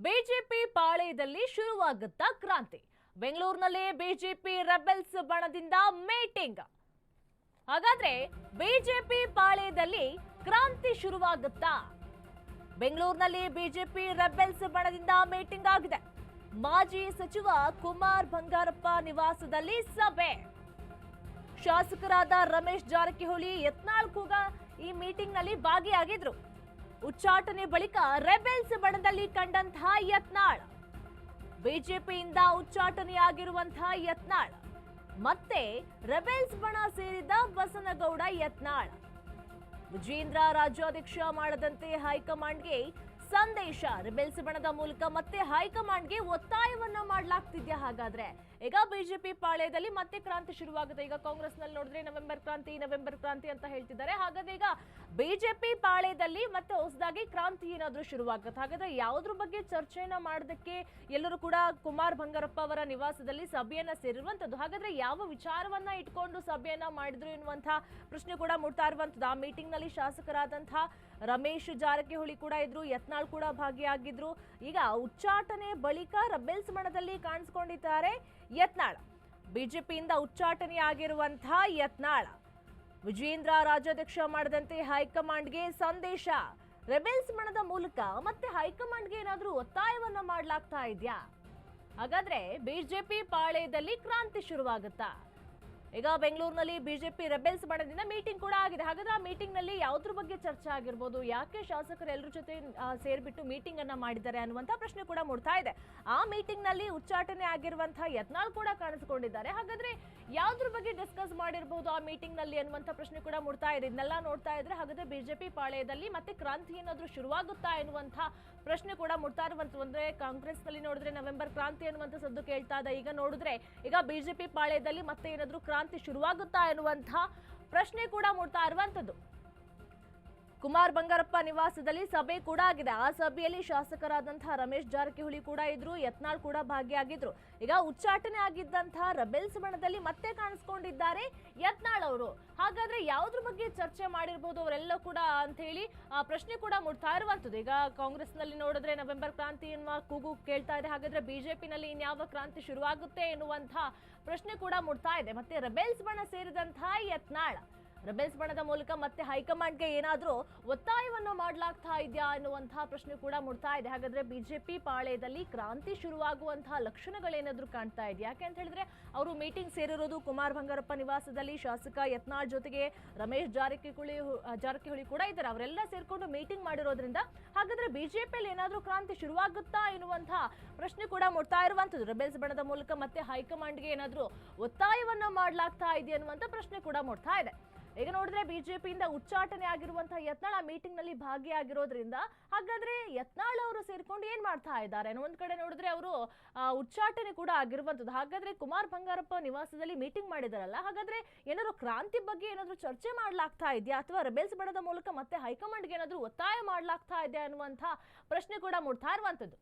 BJP ಪಾಳೆಯದಲ್ಲಿ ಶುರುವಾಗುತ್ತಾ ಕ್ರಾಂತಿ. ಬೆಂಗಳೂರಿನಲ್ಲಿ ಬಿಜೆಪಿ ರೆಬೆಲ್ಸ್ ಬಣದಿಂದ ಮೀಟಿಂಗ್. ಹಾಗಾದ್ರೆ ಬಿಜೆಪಿ ಪಾಳೆಯದಲ್ಲಿ ಕ್ರಾಂತಿ ಶುರುವಾಗುತ್ತಾ? ಬೆಂಗಳೂರಿನಲ್ಲಿ ಬಿಜೆಪಿ ರೆಬೆಲ್ಸ್ ಬಣದಿಂದ ಮೀಟಿಂಗ್ ಆಗಿದೆ. ಮಾಜಿ ಸಚಿವ ಕುಮಾರ್ ಬಂಗಾರಪ್ಪ ನಿವಾಸದಲ್ಲಿ ಸಭೆ. ಶಾಸಕರಾದ ರಮೇಶ್ ಜಾರಕಿಹೊಳಿ ಯತ್ನಾಳ್ ಕೂಗ ಈ ಮೀಟಿಂಗ್ನಲ್ಲಿ ಭಾಗಿಯಾಗಿದ್ರು. ಉಚ್ಚಾಟನೆ ಬಳಿಕ ರೆಬೆಲ್ಸ್ ಬಣದಲ್ಲಿ ಕಂಡಂತಹ ಯತ್ನಾಳ್. ಬಿಜೆಪಿಯಿಂದ ಉಚ್ಚಾಟನೆಯಾಗಿರುವಂತಹ ಯತ್ನಾಳ್. ಮತ್ತೆ ರೆಬೆಲ್ಸ್ ಬಣ ಸೇರಿದ ಬಸನಗೌಡ ಯತ್ನಾಳ್. ವಿಜೇಂದ್ರ ರಾಜ್ಯಾಧ್ಯಕ್ಷ ಮಾಡದಂತೆ ಹೈಕಮಾಂಡ್ಗೆ ಸಂದೇಶ. ರೆಬೆಲ್ಸ್ ಬಣದ ಮೂಲಕ ಮತ್ತೆ ಹೈಕಮಾಂಡ್ಗೆ ಒತ್ತಾಯವನ್ನ ಮಾಡಲಾಗ್ತಿದ್ಯಾ ಹಾಗಾದ್ರೆ? ಈಗ ಬಿಜೆಪಿ ಪಾಳ್ಯದಲ್ಲಿ ಮತ್ತೆ ಕ್ರಾಂತಿ ಶುರುವಾಗುತ್ತೆ. ಈಗ ಕಾಂಗ್ರೆಸ್ನಲ್ಲಿ ನೋಡಿದ್ರೆ ನವೆಂಬರ್ ಕ್ರಾಂತಿ ನವೆಂಬರ್ ಕ್ರಾಂತಿ ಅಂತ ಹೇಳ್ತಿದ್ದಾರೆ. ಹಾಗಾದ್ರೆ ಈಗ ಬಿಜೆಪಿ ಪಾಳ್ಯದಲ್ಲಿ ಮತ್ತೆ ಹೊಸದಾಗಿ ಕ್ರಾಂತಿ ಏನಾದರೂ ಶುರುವಾಗುತ್ತೆ. ಹಾಗಾದ್ರೆ ಯಾವುದ್ರ ಬಗ್ಗೆ ಚರ್ಚೆಯನ್ನ ಮಾಡೋದಕ್ಕೆ ಎಲ್ಲರೂ ಕೂಡ ಕುಮಾರ್ ಬಂಗಾರಪ್ಪ ಅವರ ನಿವಾಸದಲ್ಲಿ ಸಭೆಯನ್ನ ಸೇರಿರುವಂತದ್ದು. ಹಾಗಾದ್ರೆ ಯಾವ ವಿಚಾರವನ್ನ ಇಟ್ಕೊಂಡು ಸಭೆಯನ್ನ ಮಾಡಿದ್ರು ಎನ್ನುವಂಥ ಪ್ರಶ್ನೆ ಕೂಡ ಮೂಡ್ತಾ ಇರುವಂಥದ್ದು ಆ ಮೀಟಿಂಗ್ನಲ್ಲಿ ಶಾಸಕರಾದಂತಹ ರಮೇಶ್ ಜಾರಕಿಹೊಳಿ ಕೂಡ ಇದ್ರು, ಯತ್ನಾಳ್ ಕೂಡ ಭಾಗಿಯಾಗಿದ್ರು. ಈಗ ಉಚ್ಚಾಟನೆ ಬಳಿಕ ರಬ್ಬೆಲ್ಸ್ ಮಣದಲ್ಲಿ ಕಾಣಿಸ್ಕೊಂಡಿದ್ದಾರೆ. ಯತ್ನಾಳ್. ಬಿಜೆಪಿಯಿಂದ ಉಚ್ಚಾಟನೆಯಾಗಿರುವಂತಹ ಯತ್ನಾಳ. ವಿಜೇಂದ್ರ ರಾಜ್ಯಾಧ್ಯಕ್ಷ ಮಾಡದಂತೆ ಹೈಕಮಾಂಡ್ಗೆ ಸಂದೇಶ. ರೆಬೆಲ್ಸ್ ಮಣದ ಮೂಲಕ ಮತ್ತೆ ಹೈಕಮಾಂಡ್ಗೆ ಏನಾದರೂ ಒತ್ತಾಯವನ್ನ ಮಾಡಲಾಗ್ತಾ ಇದೆಯಾ? ಹಾಗಾದ್ರೆ ಬಿಜೆಪಿ ಪಾಳೆಯದಲ್ಲಿ ಕ್ರಾಂತಿ ಶುರುವಾಗುತ್ತಾ? ಈಗ ಬೆಂಗಳೂರಿನಲ್ಲಿ ಬಿಜೆಪಿ ರೆಬೆಲ್ಸ್ ಬಣದಿಂದ ಮೀಟಿಂಗ್ ಕೂಡ ಆಗಿದೆ. ಹಾಗಾದ್ರೆ ಆ ಮೀಟಿಂಗ್ನಲ್ಲಿ ಯಾವ್ದ್ರ ಬಗ್ಗೆ ಚರ್ಚೆ ಆಗಿರ್ಬೋದು? ಯಾಕೆ ಶಾಸಕರು ಎಲ್ಲರ ಜೊತೆ ಸೇರ್ಬಿಟ್ಟು ಮೀಟಿಂಗ್ ಅನ್ನ ಮಾಡಿದ್ದಾರೆ ಅನ್ನುವಂತ ಪ್ರಶ್ನೆ ಕೂಡ ಮೂಡ್ತಾ ಇದೆ. ಆ ಮೀಟಿಂಗ್ನಲ್ಲಿ ಉಚ್ಚಾಟನೆ ಆಗಿರುವಂತಹ ಯತ್ನಾಳ್ ಕೂಡ ಕಾಣಿಸಿಕೊಂಡಿದ್ದಾರೆ. ಹಾಗಾದ್ರೆ ಯಾವ್ದ್ರ ಬಗ್ಗೆ ಡಿಸ್ಕಸ್ ಮಾಡಿರ್ಬೋದು ಆ ಮೀಟಿಂಗ್ನಲ್ಲಿ ಅನ್ನುವಂತ ಪ್ರಶ್ನೆ ಕೂಡ ಮೂಡ್ತಾ ಇದೆ. ಇದನ್ನೆಲ್ಲ ನೋಡ್ತಾ ಇದ್ರೆ ಹಾಗಾದ್ರೆ ಬಿಜೆಪಿ ಪಾಳೆಯದಲ್ಲಿ ಮತ್ತೆ ಕ್ರಾಂತಿ ಏನಾದ್ರೂ ಶುರುವಾಗುತ್ತಾ ಎನ್ನುವಂತ ಪ್ರಶ್ನೆ ಕೂಡ ಮೂಡ್ತಾ ಇರುವಂತ ಅಂದ್ರೆ ಕಾಂಗ್ರೆಸ್ನಲ್ಲಿ ನೋಡಿದ್ರೆ ನವೆಂಬರ್ ಕ್ರಾಂತಿ ಅನ್ನುವಂತ ಸದ್ದು ಕೇಳ್ತಾ ಇದೆ. ಈಗ ನೋಡಿದ್ರೆ ಈಗ ಬಿಜೆಪಿ ಪಾಳೆಯದಲ್ಲಿ ಮತ್ತೆ ಏನಾದ್ರೂ ಕ್ರಾಂತಿ ಶುರುವಾಗುತ್ತಾ ಎನ್ನುವಂತ ಪ್ರಶ್ನೆ ಕೂಡ ಮೂಡ್ತಾ ಇರುವಂಥದ್ದು. ಕುಮಾರ್ ಬಂಗಾರಪ್ಪ ನಿವಾಸದಲ್ಲಿ ಸಭೆ ಕೂಡ ಆಗಿದೆ. ಆ ಸಭೆಯಲ್ಲಿ ಶಾಸಕರಾದಂತಹ ರಮೇಶ್ ಜಾರಕಿಹೊಳಿ ಕೂಡ ಇದ್ರು, ಯತ್ನಾಳ್ ಕೂಡ ಭಾಗಿಯಾಗಿದ್ರು. ಈಗ ಉಚ್ಚಾಟನೆ ಆಗಿದ್ದಂತಹ ರಬೆಲ್ಸ್ ಬಣದಲ್ಲಿ ಮತ್ತೆ ಕಾಣಿಸ್ಕೊಂಡಿದ್ದಾರೆ ಯತ್ನಾಳ್ ಅವರು. ಹಾಗಾದ್ರೆ ಯಾವ್ದ್ರ ಬಗ್ಗೆ ಚರ್ಚೆ ಮಾಡಿರ್ಬೋದು ಅವರೆಲ್ಲ ಕೂಡ ಅಂತ ಹೇಳಿ ಆ ಪ್ರಶ್ನೆ ಕೂಡ ಮೂಡ್ತಾ ಇರುವಂತದ್ದು ಈಗ ಕಾಂಗ್ರೆಸ್ನಲ್ಲಿ ನೋಡಿದ್ರೆ ನವೆಂಬರ್ ಕ್ರಾಂತಿ ಎನ್ನುವ ಕೂಗು ಕೇಳ್ತಾ ಇದೆ. ಹಾಗಾದ್ರೆ ಬಿಜೆಪಿನಲ್ಲಿ ಇನ್ಯಾವ ಕ್ರಾಂತಿ ಶುರುವಾಗುತ್ತೆ ಎನ್ನುವಂತಹ ಪ್ರಶ್ನೆ ಕೂಡ ಮೂಡ್ತಾ ಇದೆ. ಮತ್ತೆ ರೆಬೆಲ್ಸ್ ಬಣ ಸೇರಿದಂತಹ ಯತ್ನಾಳ. ರೆಬೆಲ್ಸ್ ಬಣದ ಮೂಲಕ ಮತ್ತೆ ಹೈಕಮಾಂಡ್ಗೆ ಏನಾದರೂ ಒತ್ತಾಯವನ್ನು ಮಾಡಲಾಗ್ತಾ ಇದೆಯಾ ಅನ್ನುವಂತಹ ಪ್ರಶ್ನೆ ಕೂಡ ಮೂಡ್ತಾ ಇದೆ. ಹಾಗಾದ್ರೆ ಬಿಜೆಪಿ ಪಾಳ್ಯದಲ್ಲಿ ಕ್ರಾಂತಿ ಶುರುವಾಗುವಂತಹ ಲಕ್ಷಣಗಳೇನಾದ್ರೂ ಕಾಣ್ತಾ ಇದೆಯಾ? ಯಾಕೆ ಅಂತ ಹೇಳಿದ್ರೆ ಅವರು ಮೀಟಿಂಗ್ ಸೇರಿರೋದು ಕುಮಾರ್ ಬಂಗಾರಪ್ಪ ನಿವಾಸದಲ್ಲಿ. ಶಾಸಕ ಯತ್ನಾಳ್ ಜೊತೆಗೆ ರಮೇಶ್ ಜಾರಕಿಹೊಳಿ ಜಾರಕಿಹೊಳಿ ಕೂಡ ಇದ್ದಾರೆ. ಅವರೆಲ್ಲ ಸೇರ್ಕೊಂಡು ಮೀಟಿಂಗ್ ಮಾಡಿರೋದ್ರಿಂದ ಹಾಗಾದ್ರೆ ಬಿಜೆಪಿಯಲ್ಲಿ ಏನಾದ್ರೂ ಕ್ರಾಂತಿ ಶುರುವಾಗುತ್ತಾ ಎನ್ನುವಂತಹ ಪ್ರಶ್ನೆ ಕೂಡ ಮೂಡ್ತಾ ಇರುವಂಥದ್ದು. ರೆಬೆಲ್ಸ್ ಬಣದ ಮೂಲಕ ಮತ್ತೆ ಹೈಕಮಾಂಡ್ಗೆ ಏನಾದ್ರೂ ಒತ್ತಾಯವನ್ನ ಮಾಡಲಾಗ್ತಾ ಇದೆ ಅನ್ನುವಂತ ಪ್ರಶ್ನೆ ಕೂಡ ಮೂಡ್ತಾ ಇದೆ. ಈಗ ನೋಡಿದ್ರೆ ಬಿಜೆಪಿಯಿಂದ ಉಚ್ಚಾಟನೆ ಆಗಿರುವಂತಹ ಯತ್ನಾಳ್ ಮೀಟಿಂಗ್ನಲ್ಲಿ ಭಾಗಿಯಾಗಿರೋದ್ರಿಂದ ಹಾಗಾದ್ರೆ ಯತ್ನಾಳ್ ಅವರು ಸೇರ್ಕೊಂಡು ಏನ್ ಮಾಡ್ತಾ ಇದ್ದಾರೆ? ಒಂದ್ ಕಡೆ ನೋಡಿದ್ರೆ ಅವರು ಉಚ್ಚಾಟನೆ ಕೂಡ ಆಗಿರುವಂತದ್ದು. ಹಾಗಾದ್ರೆ ಕುಮಾರ್ ಬಂಗಾರಪ್ಪ ನಿವಾಸದಲ್ಲಿ ಮೀಟಿಂಗ್ ಮಾಡಿದಾರಲ್ಲ, ಹಾಗಾದ್ರೆ ಏನಾದ್ರು ಕ್ರಾಂತಿ ಬಗ್ಗೆ ಏನಾದ್ರು ಚರ್ಚೆ ಮಾಡ್ಲಾಗ್ತಾ ಇದೆಯಾ? ಅಥವಾ ರೆಬೆಲ್ಸ್ ಬಣದ ಮೂಲಕ ಮತ್ತೆ ಹೈಕಮಾಂಡ್ಗೆ ಏನಾದ್ರು ಒತ್ತಾಯ ಮಾಡ್ಲಾಗ್ತಾ ಇದೆಯಾ ಅನ್ನುವಂತ ಪ್ರಶ್ನೆ ಕೂಡ ಮೂಡ್ತಾ ಇರುವಂತದ್ದು